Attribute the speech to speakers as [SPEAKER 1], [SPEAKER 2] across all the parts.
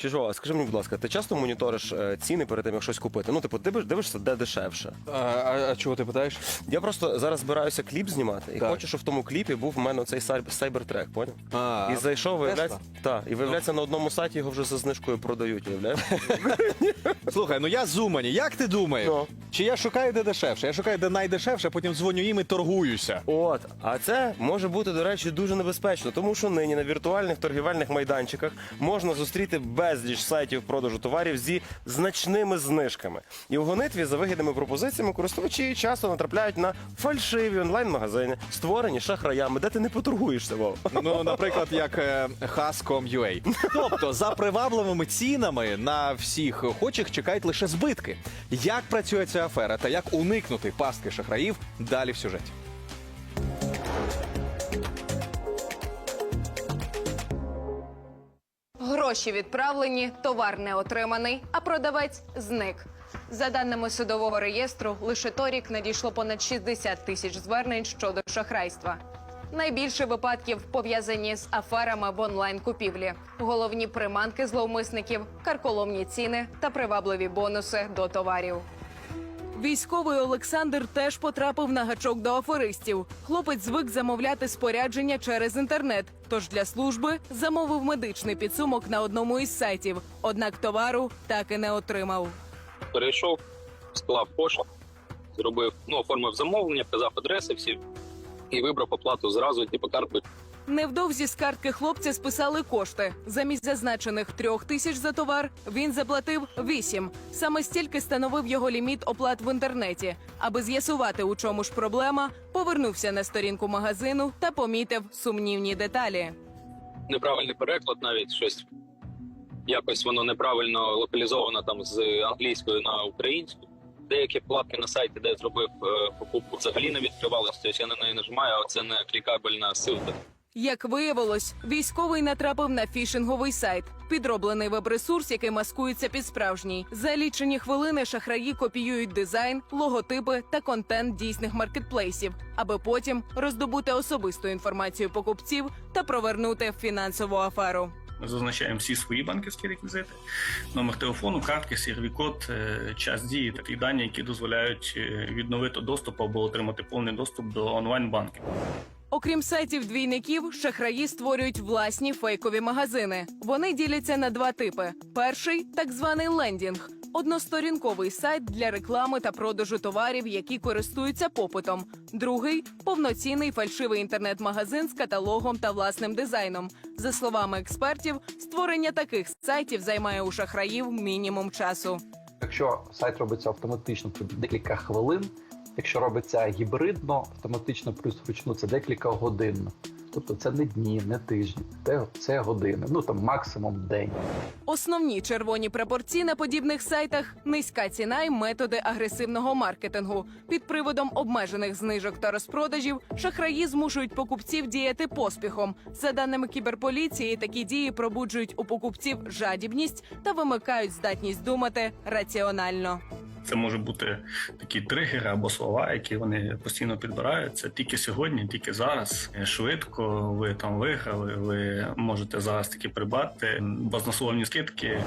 [SPEAKER 1] Чижо, скажи мені, будь ласка, ти часто моніториш е, ціни перед тим, як щось купити? Ну, типу, дивиш, дивишся, де дешевше.
[SPEAKER 2] А, а, а чого ти питаєш?
[SPEAKER 1] Я просто зараз збираюся кліп знімати, і
[SPEAKER 2] Так.
[SPEAKER 1] хочу, щоб в тому кліпі був в мене цей сайбертрек, поняв?
[SPEAKER 2] А,
[SPEAKER 1] І зайшов, виявляється, та, і виявляється, на одному сайті його вже за знижкою продають, уявляєш?
[SPEAKER 2] Слухай, ну я з Умані. Як ти думаєш?
[SPEAKER 1] Ну.
[SPEAKER 2] Чи я шукаю де дешевше? Я шукаю де найдешевше, потім дзвоню їм і торгуюся.
[SPEAKER 1] От, а це може бути, до речі, дуже небезпечно, тому що нині на віртуальних торгівельних майданчиках можна зустріти безліч сайтів продажу товарів зі значними знижками. І в гонитві за вигідними пропозиціями користувачі часто натрапляють на фальшиві онлайн-магазини, створені шахраями, де ти не поторгуєшся. Вов.
[SPEAKER 2] Ну, наприклад, як е, Has.com.ua. Тобто, за привабливими цінами на всіх охочих чекають лише збитки. Як працює ця афера та як уникнути пастки шахраїв далі в сюжеті.
[SPEAKER 3] Гроші відправлені, товар не отриманий, а продавець зник. За даними судового реєстру, лише торік надійшло понад 60 тисяч звернень щодо шахрайства. Найбільше випадків пов'язані з аферами в онлайн-купівлі. Головні приманки зловмисників, карколомні ціни та привабливі бонуси до товарів. Військовий Олександр теж потрапив на гачок до аферистів. Хлопець звик замовляти спорядження через інтернет. Тож для служби замовив медичний підсумок на одному із сайтів. Однак товару так і не отримав.
[SPEAKER 4] перейшов, склав кошик, зробив, ну, оформив замовлення, вказав адреси всі і вибрав оплату зразу, типу карту.
[SPEAKER 3] Невдовзі з картки хлопця списали кошти. Замість зазначених трьох тисяч за товар він заплатив вісім. Саме стільки становив його ліміт оплат в інтернеті. Аби з'ясувати, у чому ж проблема, повернувся на сторінку магазину та помітив сумнівні деталі.
[SPEAKER 4] Неправильний переклад, навіть щось якось воно неправильно локалізовано там з англійської на українську. Деякі вкладки на сайті, де я зробив е, покупку, взагалі не відкривалися. Тобто я на неї нажимаю, а це не клікабельна ссылка.
[SPEAKER 3] Як виявилось, військовий натрапив на фішинговий сайт, підроблений веб-ресурс, який маскується під справжній. За лічені хвилини шахраї копіюють дизайн, логотипи та контент дійсних маркетплейсів, аби потім роздобути особисту інформацію покупців та провернути фінансову аферу.
[SPEAKER 5] Ми зазначаємо всі свої банківські реквізити, номер телефону, картки, CRV-код, е, час дії та ті дані, які дозволяють е, відновити доступ або отримати повний доступ до онлайн-банків.
[SPEAKER 3] Окрім сайтів двійників, шахраї створюють власні фейкові магазини. Вони діляться на два типи: перший так званий лендінг. Односторінковий сайт для реклами та продажу товарів, які користуються попитом. Другий повноцінний фальшивий інтернет-магазин з каталогом та власним дизайном. За словами експертів, створення таких сайтів займає у шахраїв мінімум часу.
[SPEAKER 6] Якщо сайт робиться автоматично, це декілька хвилин. Якщо робиться гібридно, автоматично плюс вручну це декілька годин. Тобто це не дні, не тижні, це, це години, ну там максимум день.
[SPEAKER 3] Основні червоні прапорці на подібних сайтах низька ціна і методи агресивного маркетингу. Під приводом обмежених знижок та розпродажів шахраї змушують покупців діяти поспіхом. За даними кіберполіції, такі дії пробуджують у покупців жадібність та вимикають здатність думати раціонально.
[SPEAKER 5] Це може бути такі тригери або слова, які вони постійно підбирають. Це тільки сьогодні, тільки зараз. Швидко ви там виграли. Ви можете зараз таки придбати базнословні скидки.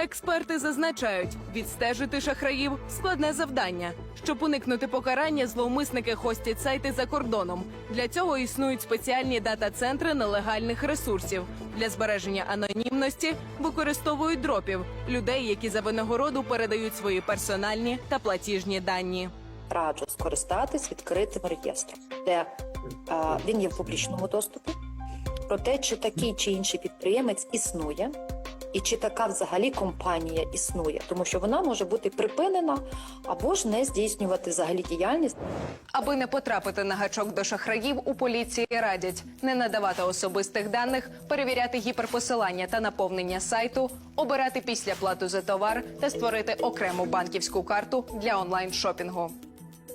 [SPEAKER 3] Експерти зазначають, відстежити шахраїв складне завдання. Щоб уникнути покарання, зловмисники хостять сайти за кордоном. Для цього існують спеціальні дата-центри нелегальних ресурсів. Для збереження анонімності використовують дропів людей, які за винагороду передають свої персональні та платіжні дані.
[SPEAKER 7] раджу скористатись відкритим реєстром, де е, він є в публічному доступі, про те, чи такий чи інший підприємець існує, і чи така взагалі компанія існує, тому що вона може бути припинена або ж не здійснювати взагалі діяльність.
[SPEAKER 3] Аби не потрапити на гачок до шахраїв, у поліції радять не надавати особистих даних, перевіряти гіперпосилання та наповнення сайту, обирати після плату за товар та створити окрему банківську карту для онлайн шопінгу.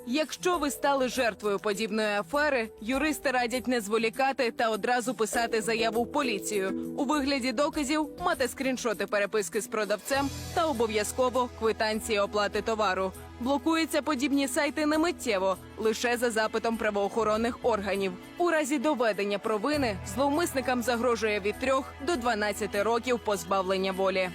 [SPEAKER 3] Якщо ви стали жертвою подібної афери, юристи радять не зволікати та одразу писати заяву в поліцію у вигляді доказів, мати скріншоти переписки з продавцем та обов'язково квитанції оплати товару. Блокуються подібні сайти не миттєво, лише за запитом правоохоронних органів. У разі доведення провини зловмисникам загрожує від 3 до 12 років позбавлення волі.